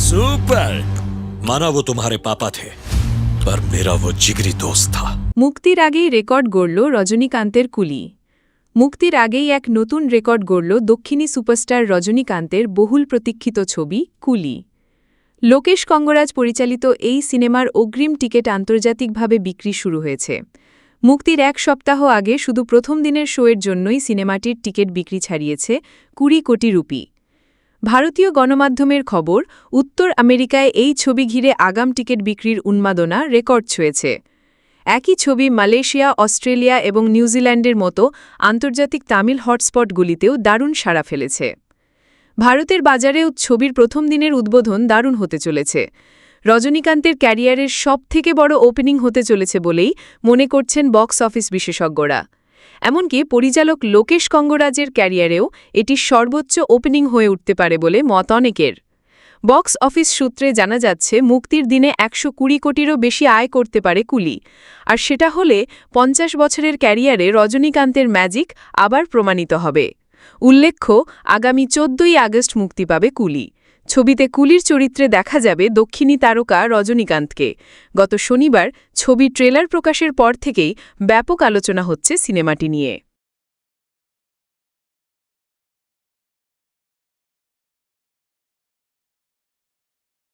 Super माना वो तुम्हारे पापा थे पर मेरा वो जिगरी दोस्त था মুক্তির আগেই রেকর্ড গড়ল রজনীকান্তের কুলি মুক্তির আগেই এক নতুন রেকর্ড গড়ল দক্ষিণী সুপারস্টার রজনীকান্তের বহুল প্রতীক্ষিত ছবি কুলি লোকেশ কঙ্গরাজ পরিচালিত এই সিনেমার অগ্রিম টিকিট আন্তর্জাতিকভাবে বিক্রি শুরু হয়েছে মুক্তির এক সপ্তাহ আগে শুধু প্রথম দিনের শোয়ের জন্যই সিনেমাটির টিকিট বিক্রি ছাড়িয়েছে কুড়ি কোটি রুপি ভারতীয় গণমাধ্যমের খবর, উত্তর আমেরিকায় এই ছবি ঘিরে আগাম টিকিট বিক্রির উন্মাদনা রেকর্ড ছুঁয়েছে। একই ছবি মালয়েশিয়া, অস্ট্রেলিয়া এবং নিউজিল্যান্ডের মতো আন্তর্জাতিক তামিল হটস্পটগুলিতেও দারুণ সাড়া ফেলেছে। ভারতের বাজারেও ছবির প্রথম দিনের উদ্বোধন দারুণ হতে চলেছে। রজনীকান্তের ক্যারিয়ারের সবথেকে বড় ওপেনিং হতে চলেছে বলেই মনে করছেন বক্স অফিস বিশেষজ্ঞরা। এমনকি পরিচালক লোকেশ কঙ্গরাজের ক্যারিয়ারেও এটি সর্বোচ্চ ওপেনিং হয়ে উঠতে পারে বলে মত অনেকের। বক্স অফিস সূত্রে জানা যাচ্ছে, মুক্তির দিনে একশো কুড়ি কোটিরও বেশি আয় করতে পারে কুলি। আর সেটা হলে পঞ্চাশ বছরের ক্যারিয়ারে রজনীকান্তের ম্যাজিক আবার প্রমাণিত হবে। উল্লেখ্য, আগামী চোদ্দই আগস্ট মুক্তি পাবে কুলি। ছবিতে কুলির চরিত্রে দেখা যাবে দক্ষিণী তারকা রজনীকান্তকে। গত শনিবার ছবি ট্রেলার প্রকাশের পর থেকেই ব্যাপক আলোচনা হচ্ছে সিনেমাটি নিয়ে।